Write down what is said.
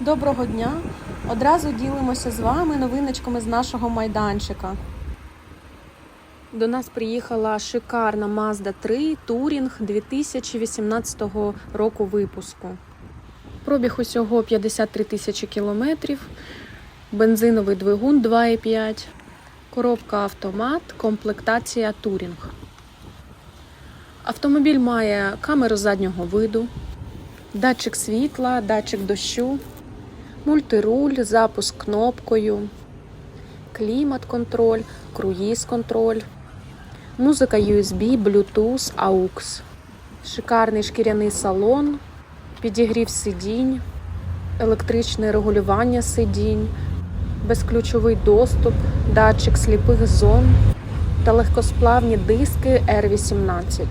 Доброго дня! Одразу ділимося з вами новиночками з нашого майданчика. До нас приїхала шикарна Mazda 3 Touring 2018 року випуску. Пробіг усього 53 тисячі кілометрів, бензиновий двигун 2,5, коробка автомат, комплектація Touring. Автомобіль має камеру заднього виду, датчик світла, датчик дощу, мультируль, запуск кнопкою, клімат-контроль, круїз-контроль, музика USB, Bluetooth, AUX, шикарний шкіряний салон, підігрів сидінь, електричне регулювання сидінь, безключовий доступ, датчик сліпих зон та легкосплавні диски R18.